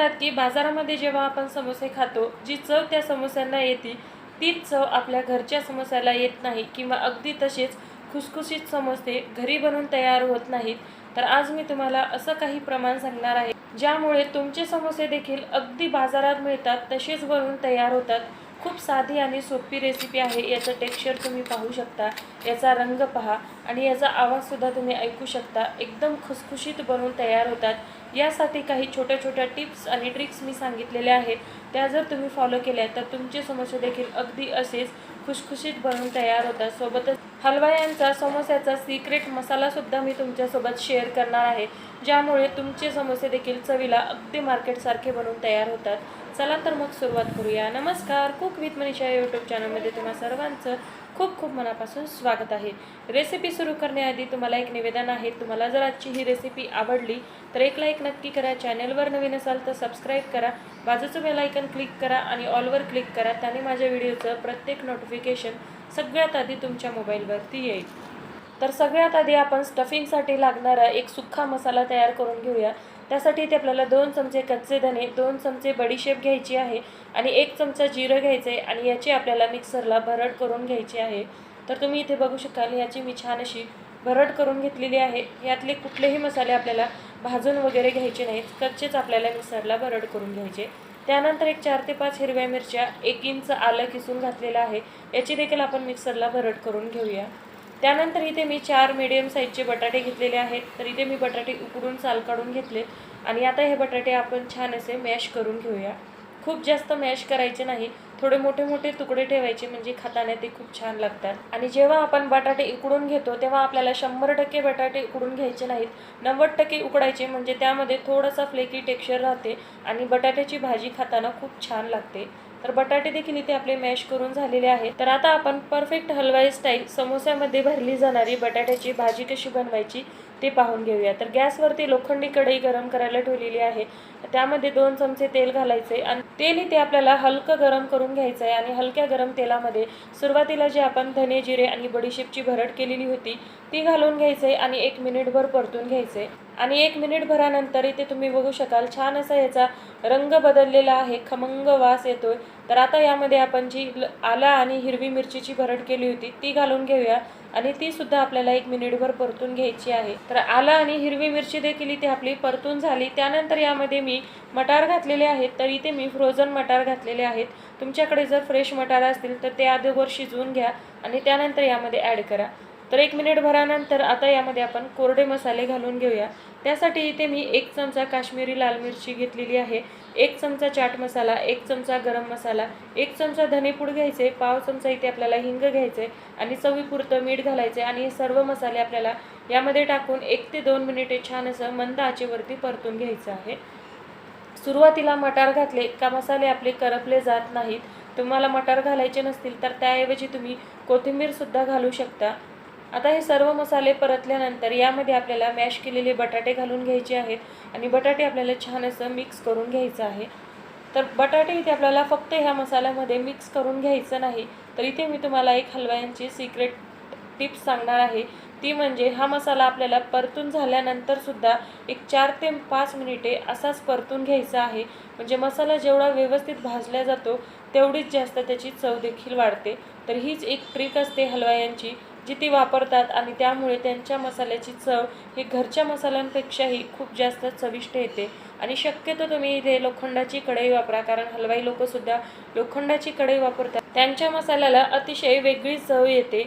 म्हणतात की बाजारामध्ये जेव्हा आपण समोसे खातो जी चव त्या समोस्यांना येते तीच चव आपल्या घरच्या समोस्याला येत नाही किंवा अगदी तसेच खुसखुशीत समोसे घरी बनवून तयार होत नाहीत. तर आज मी तुम्हाला असं काही प्रमाण सांगणार आहे ज्यामुळे तुमचे समोसे देखील अगदी बाजारात मिळतात तसेच बनवून तयार होतात. खूप साधी आणि सोपी रेसिपी आहे याचं टेक्स्चर तुम्ही पाहू शकता याचा रंग पहा आणि याचा आवाजसुद्धा तुम्ही ऐकू शकता. एकदम खुसखुशीत बनवून तयार होतात. यासाठी काही छोट्या छोट्या टिप्स आणि ट्रिक्स मी सांगितलेल्या आहेत. त्या जर तुम्ही फॉलो केल्या तर तुमचे समोसे देखील अगदी असेच खुशखुशीत बनवून तयार होतात. सोबतच हलवायांचा समोस्याचा सिक्रेट मसालासुद्धा मी तुमच्यासोबत शेअर करणार आहे. ज्यामुळे तुमचे समोसे देखील चवीला अगदी मार्केटसारखे बनवून तयार होतात. चला तर मग सुरुवात करूया. नमस्कार. कुक विथ मनीषा यूट्यूब चॅनलमध्ये तुम्हा सर्वांचं खूप खूप मनापासून स्वागत आहे. रेसिपी सुरू करण्याआधी तुम्हाला एक निवेदन आहे. तुम्हाला जर आजची ही रेसिपी आवडली तर एक लाईक नक्की करा. चॅनलवर नवीन असाल तर सबस्क्राईब करा. बाजूचं बेल आयकन क्लिक करा आणि ऑलवर क्लिक करा. त्याने माझ्या व्हिडिओचं प्रत्येक नोटिफिकेशन सगळ्यात आधी तुमच्या मोबाईलवरती येईल. तर सगळ्यात आधी आपण स्टफिंगसाठी लागणारा एक सुक्का मसाला तयार करून घेऊया. त्यासाठी इथे आपल्याला दोन चमचे कच्चे धने दोन चमचे बडीशेप घ्यायची आहे आणि एक चमचा जिरं घ्यायचं आहे आणि याची आपल्याला मिक्सरला भरड करून घ्यायची आहे. तर तुम्ही इथे बघू शकाल याची मी छान अशी भरड करून घेतलेली आहे. यातले कुठलेही मसाले आपल्याला भाजून वगैरे घ्यायचे नाहीत. कच्चेच आपल्याला मिक्सरला भरड करून घ्यायचे. त्यानंतर एक चार ते पाच हिरव्या मिरच्या एक इंच आलं किसून घातलेलं आहे. याची देखील आपण मिक्सरला भरड करून घेऊया. त्यानंतर इथे मी चार मीडियम साईजचे बटाटे घेतलेले आहेत. तर इथे मी बटाटे उकडून साल काढून घेतले आणि आता हे बटाटे आपण छान असे मॅश करून घेऊया. खूप जास्त मॅश करायचे नाही. थोडे मोठे मोठे तुकडे ठेवायचे म्हणजे खाताना ते खूप छान लागतात. आणि जेव्हा आपण बटाटे उकडून घेतो तेव्हा आपल्याला शंभर टक्के बटाटे उकडून घ्यायचे नाहीत. नव्वद टक्के उकडायचे म्हणजे त्यामध्ये थोडासा फ्लेकी टेक्स्चर राहते आणि बटाट्याची भाजी खाताना खूप छान लागते. तर बटाटे देखील इथे आपले मॅश करून झालेले आहेत. तर आता आपण परफेक्ट हलवाई स्टाईल समोस्यामध्ये भरली जाणारी बटाट्याची भाजी कशी बनवायची ते पाहून घेऊया. तर गॅसवरती लोखंडी कढई गरम करायला ठेवलेली आहे. त्यामध्ये दोन चमचे तेल घालायचे आणि तेल इथे आपल्याला हलकं गरम करून घ्यायचं आहे आणि हलक्या गरम तेलामध्ये सुरुवातीला जे आपण धने जिरे आणि बडीशेपची भरट केलेली होती ती घालून घ्यायचं आहे आणि एक मिनिटभर परतून घ्यायचे आणि एक मिनिट भरानंतर इथे तुम्ही बघू शकाल छान असा याचा रंग बदललेला आहे खमंग वास येतोय. तर आता यामध्ये आपण जी ल- आला आणि हिरवी मिरचीची भरड केली होती ती घालून घेऊया. आणि ती सुद्धा आपल्याला एक मिनिटभर परतून घ्यायची आहे. तर आला आणि हिरवी मिरची देखील इथे आपली परतून झाली. त्यानंतर यामध्ये मी मटार घातलेले आहेत. तर इथे मी फ्रोझन मटार घातलेले आहेत. तुमच्याकडे जर फ्रेश मटार असतील तर ते अगोदर शिजवून घ्या आणि त्यानंतर यामध्ये ॲड करा. तर एक मिनिट भरानंतर आता यामध्ये आपण कोरडे मसाले घालून घेऊया. त्यासाठी इथे मी एक चमचा काश्मीरी लाल मिरची घेतलेली आहे. एक चमचा चाट मसाला एक चमचा गरम मसाला एक चमचा धनेपूड घ्यायचे पाव चमचा इथे आपल्याला हिंग घ्यायचे आणि चवीपुरतं मीठ घालायचे आणि हे सर्व मसाले आपल्याला यामध्ये टाकून एक ते दोन मिनिटे छान असं मंद आचेवरती परतून घ्यायचं आहे. सुरुवातीला मटार घातले का मसाले आपले करपले जात नाहीत. तुम्हाला मटार घालायचे नसतील तर त्याऐवजी तुम्ही कोथिंबीरसुद्धा घालू शकता. आता हे सर्व मसाले परतल्यानंतर यामध्ये आपल्याला मॅश केलेले बटाटे घालून घ्यायचे आहेत आणि बटाटे आपल्याला छान असं मिक्स करून घ्यायचं आहे. तर बटाटे इथे आपल्याला फक्त ह्या मसाल्यामध्ये मिक्स करून घ्यायचं नाही. तर इथे मी तुम्हाला एक हलवायांची सिक्रेट टिप्स सांगणार आहे. ती म्हणजे हा मसाला आपल्याला परतून झाल्यानंतरसुद्धा एक चार ते पाच मिनिटे असाच परतून घ्यायचा आहे. म्हणजे मसाला जेवढा व्यवस्थित भाजला जातो तेवढीच जास्त त्याची चव देखील वाढते. तर हीच एक ट्रिक असते हलवायांची. जी ती वापरतात आणि त्यामुळे त्यांच्या मसाल्याची चव ही घरच्या मसाल्यांपेक्षाही खूप जास्त चविष्ट येते. आणि शक्यतो तुम्ही इथे लोखंडाची कढई वापरा कारण हलवाई लोकसुद्धा लोखंडाची कढई वापरतात. त्यांच्या मसाल्याला अतिशय वेगळी चव येते.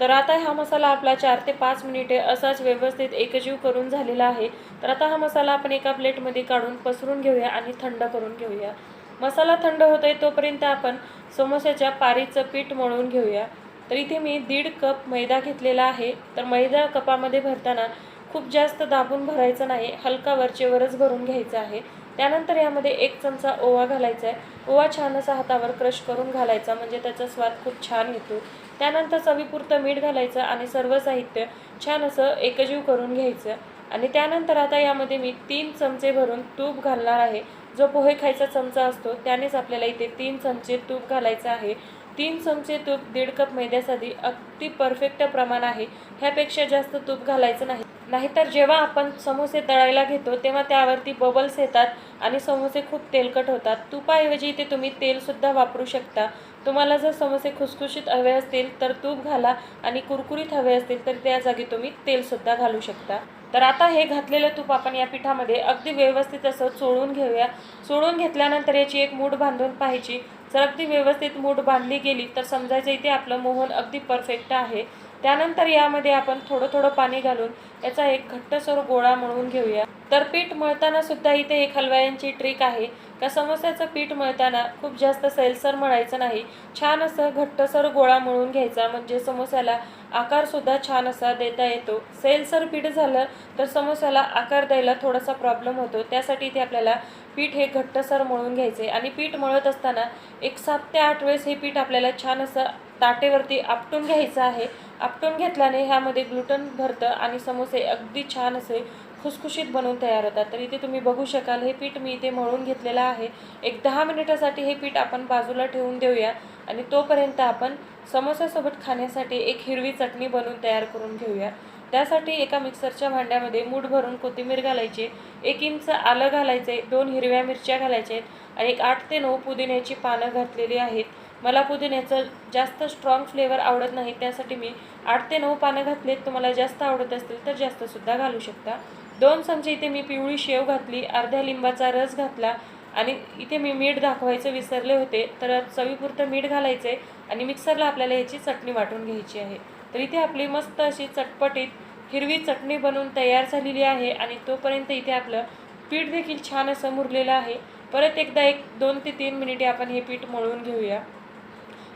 तर आता हा मसाला आपला चार ते पाच मिनिटे असाच व्यवस्थित एकजीव करून झालेला आहे. तर आता हा मसाला आपण एका प्लेटमध्ये काढून पसरून घेऊया आणि थंड करून घेऊया. मसाला थंड होत आहे तोपर्यंत आपण समोस्याच्या पारीचं पीठ मळून घेऊया. तर इथे मी दीड कप मैदा घेतलेला आहे. तर मैदा कपामध्ये भरताना खूप जास्त दाबून भरायचं नाही. हलका वरचेवरच भरून घ्यायचं आहे. त्यानंतर यामध्ये एक चमचा ओवा घालायचा आहे ओवा छान असा हातावर क्रश करून घालायचा म्हणजे त्याचा स्वाद खूप छान येतो. त्यानंतर चवीपुरतं मीठ घालायचं आणि सर्व साहित्य छान असं एकजीव करून घ्यायचं. आणि त्यानंतर आता यामध्ये मी तीन चमचे भरून तूप घालणार आहे. जो पोहे खायचा चमचा असतो त्यानेच आपल्याला इथे तीन चमचे तूप घालायचं आहे. तीन चमचे तूप दीड कप मैद्यासाठी अगदी परफेक्ट प्रमाण आहे. ह्यापेक्षा जास्त तूप घालायचं नाही. नाहीतर जेव्हा आपण समोसे तळायला घेतो तेव्हा त्यावरती बबल्स येतात आणि समोसे खूप तेलकट होतात. तुपाऐवजी इथे तुम्ही तेलसुद्धा वापरू शकता. तुम्हाला जर समोसे खुसखुशीत हवे असतील तर तूप घाला आणि कुरकुरीत हवे असतील तर त्या जागी तुम्ही तेलसुद्धा घालू शकता. तर आता हे घातलेलं तूप आपण या पिठामध्ये अगदी व्यवस्थित असं चोळून घेऊया. चोळून घेतल्यानंतर याची एक मूठ बांधून पाहायची. जर अगदी व्यवस्थित मूठ बांधली गेली तर समजायचं इथे आपलं मोहन अगदी परफेक्ट आहे. त्यानंतर यामध्ये आपण थोडं थोडं पाणी घालून याचा एक घट्टसर गोळा मळून घेऊया. तर पीठ मळताना सुद्धा इथे एक हलवायांची ट्रिक आहे. का समोस्याचं पीठ मळताना खूप जास्त सैलसर मळायचं नाही. छान असं घट्टसर गोळा मळून घ्यायचा. म्हणजे समोस्याला आकारसुद्धा छान असा देता येतो. सैलसर पीठ झालं तर समोस्याला आकार द्यायला थोडासा प्रॉब्लेम होतो. त्यासाठी इथे आपल्याला पीठ हे घट्टसर मळून घ्यायचे. आणि पीठ मळत असताना एक सात ते आठ वेळेस हे पीठ आपल्याला छान असं ताटेवरती आपटून घ्यायचं आहे. आपटून घेतल्याने ह्यामध्ये ग्लुटन भरतं आणि समोसे अगदी छान असे खुसखुशीत बनवून तयार होतात. तर इथे तुम्ही बघू शकाल हे पीठ मी इथे मळून घेतलेलं आहे. एक दहा मिनिटासाठी हे पीठ आपण बाजूला ठेवून देऊया आणि तोपर्यंत आपण समोसासोबत खाण्यासाठी एक हिरवी चटणी बनवून तयार करून घेऊया. त्यासाठी एका मिक्सरच्या भांड्यामध्ये मूठ भरून कोथिंबीर घालायची एक इंच आलं घालायचे दोन हिरव्या मिरच्या घालायच्या आहेत आणि एक आठ ते नऊ पुदिन्याची पानं घातलेली आहेत. मला पुदिन्याचं जास्त स्ट्रॉंग फ्लेवर आवडत नाही त्यासाठी मी आठ ते नऊ पानं घातलेत. तुम्हाला जास्त आवडत असतील तर जास्तसुद्धा घालू शकता. दोन चमचे इथे मी पिवळी शेव घातली अर्ध्या लिंबाचा रस घातला आणि इथे मी मीठ दाखवायचं विसरले होते. तर चवीपुरतं मीठ घालायचं आहे आणि मिक्सरला आपल्याला याची चटणी वाटून घ्यायची आहे. तर इथे आपली मस्त अशी चटपटीत हिरवी चटणी बनवून तयार झालेली आहे आणि तोपर्यंत इथे आपलं पीठ देखील छान असं मुरलेलं आहे. परत एकदा एक दोन ते तीन मिनिटे आपण हे पीठ मळून घेऊया.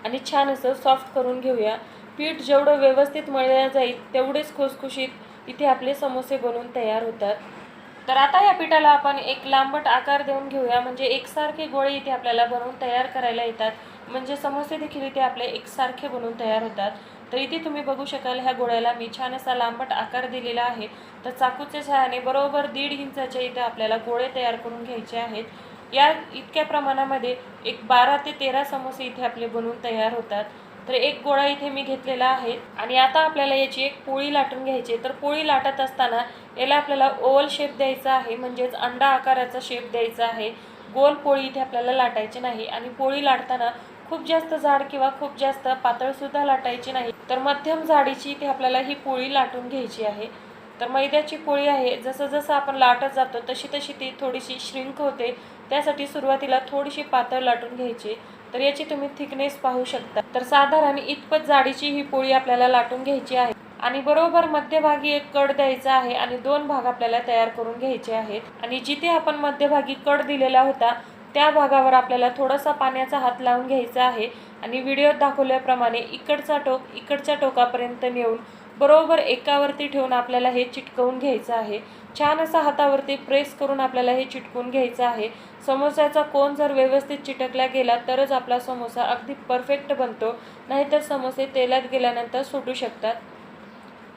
आणि छान असं सॉफ्ट करून घेऊया. पीठ जेवढं व्यवस्थित मळलं जाईल तेवढेच खुसखुशीत इथे आपले समोसे बनवून तयार होतात. तर आता या पिठाला आपण एक लांबट आकार देऊन घेऊया. म्हणजे एकसारखे गोळे इथे आपल्याला बनवून तयार करायला येतात. म्हणजे समोसे देखील इथे आपले एकसारखे बनवून तयार होतात. तर इथे तुम्ही बघू शकाल ह्या गोळ्याला मी छान असा लांबट आकार दिलेला आहे. तर चाकूच्या सहाय्याने बरोबर दीड इंचाचे इथे आपल्याला गोळे तयार करून घ्यायचे आहेत. या इतक्या प्रमाणामध्ये एक बारा ते तेरा समोसे इथे आपले बनवून तयार होतात. तर एक गोळा इथे मी घेतलेला आहे. आणि आता आपल्याला याची एक पोळी लाटून घ्यायची तर पोळी लाटत असताना याला आपल्याला ओवल शेप द्यायचा आहे. म्हणजेच अंडा आकाराचा शेप द्यायचा आहे. गोल पोळी इथे आपल्याला लाटायची नाही. आणि पोळी लाटताना खूप जास्त जाड किंवा खूप जास्त पातळसुद्धा लाटायची नाही. तर मध्यम जाडीची इथे आपल्याला ही पोळी लाटून घ्यायची आहे. तर मैद्याची पोळी आहे. जसं जसं आपण लाटत जातो तशी तशी ती थोडीशी श्रिंक होते. त्यासाठी सुरुवातीला थोडीशी पातळ लाटून घ्यायची तर याची तुम्ही थिकनेस पाहू शकता. तर साधारण इतपत जाडीची ही पोळी आपल्याला लाटून घ्यायची आहे. आणि बरोबर मध्यभागी एक कड द्यायचा आहे आणि दोन भाग आपल्याला तयार करून घ्यायचे आहेत. आणि जिथे आपण मध्यभागी कड दिलेला होता त्या भागावर आपल्याला थोडासा पाण्याचा हात लावून घ्यायचा आहे. आणि व्हिडिओत दाखवल्याप्रमाणे इकडचा टोक इकडच्या टोकापर्यंत नेऊन बरोबर एकावरती ठेवून आपल्याला हे चिटकवून घ्यायचं आहे. छान असा हातावरती प्रेस करून आपल्याला हे चिटकून घ्यायचं आहे. समोस्याचा कोण जर व्यवस्थित चिटकला गेला तरच आपला समोसा अगदी परफेक्ट बनतो. नाहीतर समोसे तेलात गेल्यानंतर सुटू शकतात.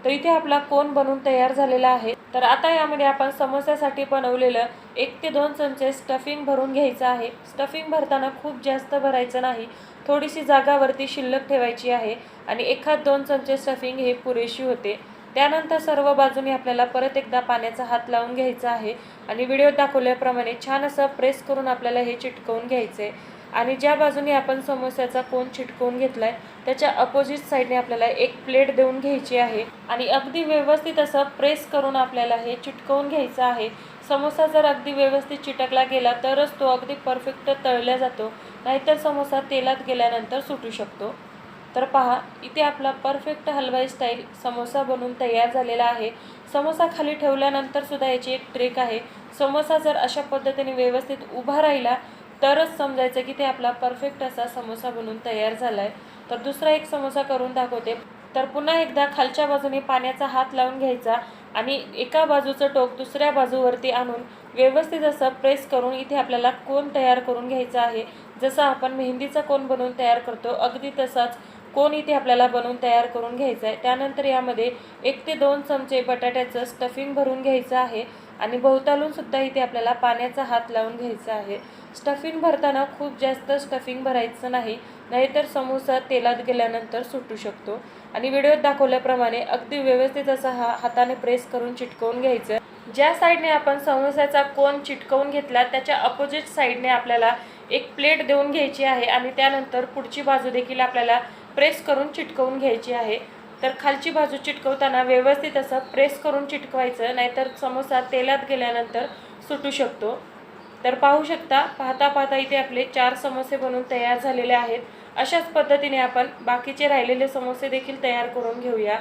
तर इथे आपला कोन बनवून तयार झालेला आहे. तर आता यामध्ये आपण समोस्यासाठी बनवलेलं एक ते दोन चमचे स्टफिंग भरून घ्यायचं आहे. स्टफिंग भरताना खूप जास्त भरायचं नाही. थोडीशी जागावरती शिल्लक ठेवायची आहे आणि एखाद दोन चमचे स्टफिंग हे पुरेशी होते. त्यानंतर सर्व बाजूने आपल्याला परत एकदा पाण्याचा हात लावून घ्यायचा आहे आणि व्हिडिओ दाखवल्याप्रमाणे छान असं प्रेस करून आपल्याला हे चिटकवून घ्यायचं आहे आणि ज्या बाजूने आपण समोस्याचा कोण चिटकवून घेतलाय त्याच्या अपोजिट साईडने आपल्याला एक प्लेट देऊन घ्यायची आहे. आणि अगदी व्यवस्थित असं प्रेस करून आपल्याला हे चिटकवून घ्यायचं आहे. समोसा जर अगदी व्यवस्थित चिटकला गेला तरच तो अगदी परफेक्ट तळला जातो. नाहीतर समोसा तेलात गेल्यानंतर सुटू शकतो. तर पहा इथे आपला परफेक्ट हलवाई स्टाईल समोसा बनवून तयार झालेला आहे. समोसा खाली ठेवल्यानंतर सुद्धा याची एक ट्रिक आहे. समोसा जर अशा पद्धतीने व्यवस्थित उभा राहिला तरच समजायचं की ते आपला परफेक्ट असा समोसा बनवून तयार झाला आहे तर दुसरा एक समोसा करून दाखवते. तर पुन्हा एकदा खालच्या बाजूने पाण्याचा हात लावून घ्यायचा आणि एका बाजूचं टोक दुसऱ्या बाजूवरती आणून व्यवस्थित असं प्रेस करून इथे आपल्याला कोण तयार करून घ्यायचा आहे. जसं आपण मेहंदीचा कोण बनवून तयार करतो अगदी तसाच कोण इथे आपल्याला बनवून तयार करून घ्यायचा आहे त्यानंतर यामध्ये एक ते दोन चमचे बटाट्याचं स्टफिंग भरून घ्यायचं आहे आणि भोवतालूनसुद्धा इथे आपल्याला पाण्याचा हात लावून घ्यायचा आहे. स्टफिंग भरताना खूप जास्त स्टफिंग भरायचं नाही नाहीतर समोसा तेलात गेल्यानंतर सुटू शकतो. आणि व्हिडिओत दाखवल्याप्रमाणे अगदी व्यवस्थित असा हा हाताने प्रेस करून चिटकवून घ्यायचं. ज्या साईडने आपण समोस्याचा कोन चिटकवून घेतला त्याच्या अपोजिट साईडने आपल्याला एक प्लेट देऊन घ्यायची आहे आणि त्यानंतर पुढची बाजू देखील आपल्याला प्रेस करून चिटकवून घ्यायची आहे. तर खालची बाजू चिटकवताना व्यवस्थित असं प्रेस करून चिटकवायचं नाहीतर समोसा तेलात गेल्यानंतर सुटू शकतो. तर पाहू शकता पाहता पाहता इथे आपले चार समोसे बनवून तयार झालेले आहेत. अशाच पद्धतीने आपण बाकीचे राहिलेले समोसे देखील तयार करून घेऊया.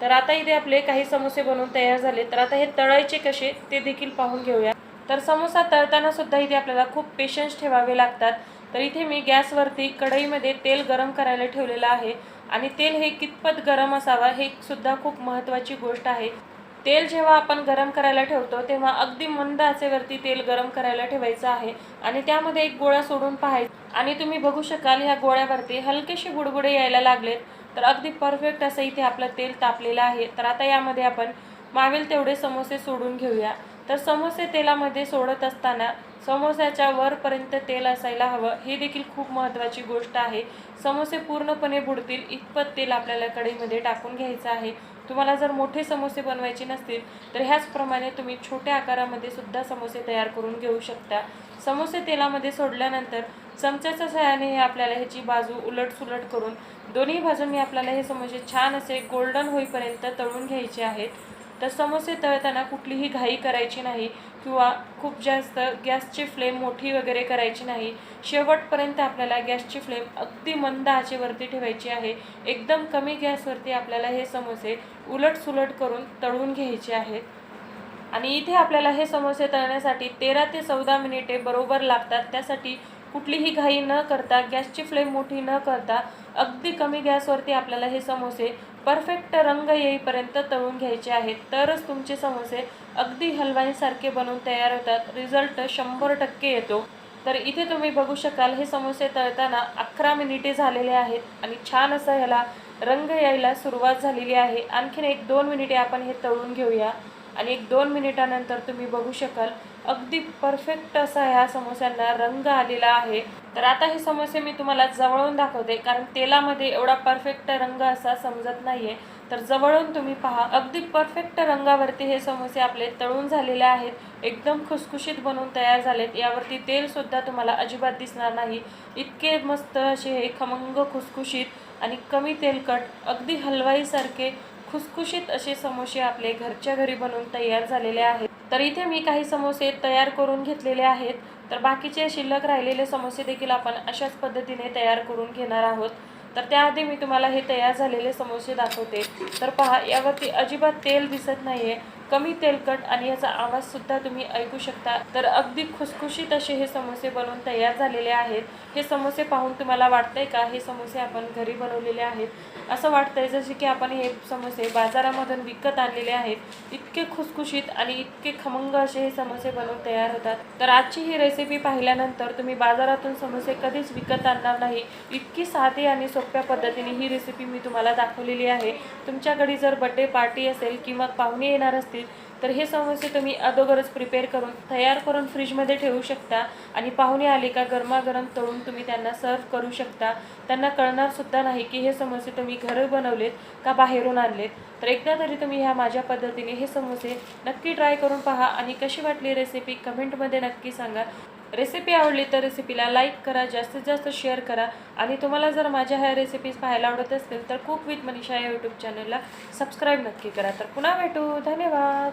तर आता इथे आपले काही समोसे बनवून तयार झाले. तर आता हे तळायचे कसे ते देखील पाहून घेऊया. तर समोसा तळताना सुद्धा इथे आपल्याला खूप पेशन्स ठेवावे लागतात. तर इथे मी गॅसवरती कढईमध्ये तेल गरम करायला ठेवलेलं आहे. आणि तेल हे कितपत गरम असावा हे सुद्धा खूप महत्त्वाची गोष्ट आहे. तेल जेव्हा आपण गरम करायला ठेवतो तेव्हा अगदी मंद आचेवरती तेल गरम करायला ठेवायचं आहे आणि त्यामध्ये एक गोळा सोडून पाहायचा. आणि तुम्ही बघू शकाल ह्या गोळ्यावरती हलकेसे बुडबुडे यायला लागलेत. तर अगदी परफेक्ट असं इथे आपलं तेल तापलेलं आहे. तर आता यामध्ये आपण मावेल तेवढे समोसे सोडून घेऊया. तर समोसे तेलामध्ये सोडत असताना समोस्याच्या वरपर्यंत तेल असायला हवं. हे देखील खूप महत्त्वाची गोष्ट आहे. समोसे पूर्णपणे बुडतील इतपत तेल आपल्याला कढईमध्ये टाकून घ्यायचं आहे. तुम्हाला जर मोठे समोसे बनवायचे नसतील तर ह्याचप्रमाणे तुम्ही छोट्या आकारामध्ये सुद्धा समोसे तयार करून घेऊ शकता. समोसे तेलामध्ये सोडल्यानंतर चमच्याच्या सहाय्याने हे आपल्याला ह्याची बाजू उलट सुलट करून दोन्ही बाजूंनी आपल्याला हे समोसे छान असे गोल्डन होईपर्यंत तळून घ्यायचे आहेत. तर समोसे तळताना कुठलीही घाई करायची नाही किंवा खूप जास्त गॅसची फ्लेम मोठी वगैरे करायची नाही. शेवटपर्यंत आपल्याला गॅसची फ्लेम अगदी मंद आचेवरती ठेवायची आहे. एकदम कमी गॅसवरती आपल्याला हे समोसे उलट सुलट करून तळून घ्यायचे आहेत. आणि इथे आपल्याला हे समोसे तळण्यासाठी तेरा ते चौदा मिनिटे बरोबर लागतात. त्यासाठी कुठलीही घाई न करता गॅसची फ्लेम मोठी न करता अगदी कमी गॅसवरती आपल्याला हे समोसे परफेक्ट रंग येईपर्यंत तळून घ्यायचे आहेत. तरच तुमचे समोसे अगदी हलवाईसारखे बनवून तयार होतात. रिझल्ट शंभर टक्के येतो. तर इथे तुम्ही बघू शकाल हे समोसे तळताना अकरा मिनिटे झालेले आहेत आणि छान असं ह्याला रंग यायला सुरुवात झालेली आहे. आणखीन एक दोन मिनिटे आपण हे तळून घेऊया. आणि एक दोन मिनिटानंतर तुम्ही बघू शकाल अगदी परफेक्ट असा ह्या समोस्यांना रंग आलेला आहे. तर आता हे समोसे मी तुम्हाला जवळून दाखवते कारण तेलामध्ये एवढा परफेक्ट रंग असा समजत नाही आहे तर जवळून तुम्ही पहा अगदी परफेक्ट रंगावरती हे समोसे आपले तळून झालेले आहेत. एकदम खुसखुशीत बनवून तयार झालेत. यावरती तेलसुद्धा तुम्हाला अजिबात दिसणार नाही. इतके मस्त असे हे खमंग खुसखुशीत आणि कमी तेलकट अगदी हलवाईसारखे खुसखुशीत असे समोसे आपले घरच्या घरी बनवून तयार झालेले आहेत. तर इथे मी काही समोसे तयार करून घेतलेले आहेत. तर बाकीचे शिल्लक राहिलेले समोसे देखील आपण अशाच पद्धतीने तयार करून घेणार आहोत. तर त्याआधी मी तुम्हाला हे तयार झालेले समोसे दाखवते. तर पहा यावरती अजिबात तेल दिसत नाहीये. कमी तेलकट आणि याचा आवाज सुद्धा तुम्ही ऐकू शकता. तर अगदी खुसखुशीत असे हे समोसे बनवून तयार झालेले आहेत. हे समोसे पाहून तुम्हाला वाटतंय का? हे समोसे आपण घरी बनवलेले आहेत. असं वाटतंय जसे की आपण हे समोसे बाजारामधून विकत आणलेले आहेत. इतके खुसखुशीत आणि इतके खमंग असे हे समोसे बनवून तयार होतात. तर आजची ही रेसिपी पाहिल्यानंतर तुम्ही बाजारातून समोसे कधीच विकत आणणार नाही. इतकी साधी आणि सोप्या पद्धतीने ही रेसिपी मी तुम्हाला दाखवलेली आहे. तुमच्याकडे जर बड्डे पार्टी असेल किंवा पाहुणे येणार असतील तर हे समोसे तुम्ही अगोदरच प्रिपेअर करून तयार करून फ्रीजमध्ये ठेवू शकता. आणि पाहुणे आले का गरमागरम तळून तुम्ही त्यांना सर्व करू शकता. त्यांना कळणारसुद्धा नाही की हे समोसे तुम्ही घरी बनवलेत का बाहेरून आणलेत. तर एकदा तरी तुम्ही ह्या माझ्या पद्धतीने हे समोसे नक्की ट्राय करून पहा. आणि कशी वाटली रेसिपी कमेंटमध्ये नक्की सांगा. रेसिपी आवडली तर रेसिपीला लाईक करा जास्तीत जास्त शेअर करा. आणि तुम्हाला जर माझ्या ह्या रेसिपीज पाहायला आवडत असतील तर कुक विथ मनीषा या यूट्यूब चॅनलला सबस्क्राईब नक्की करा. तर पुन्हा भेटू. धन्यवाद.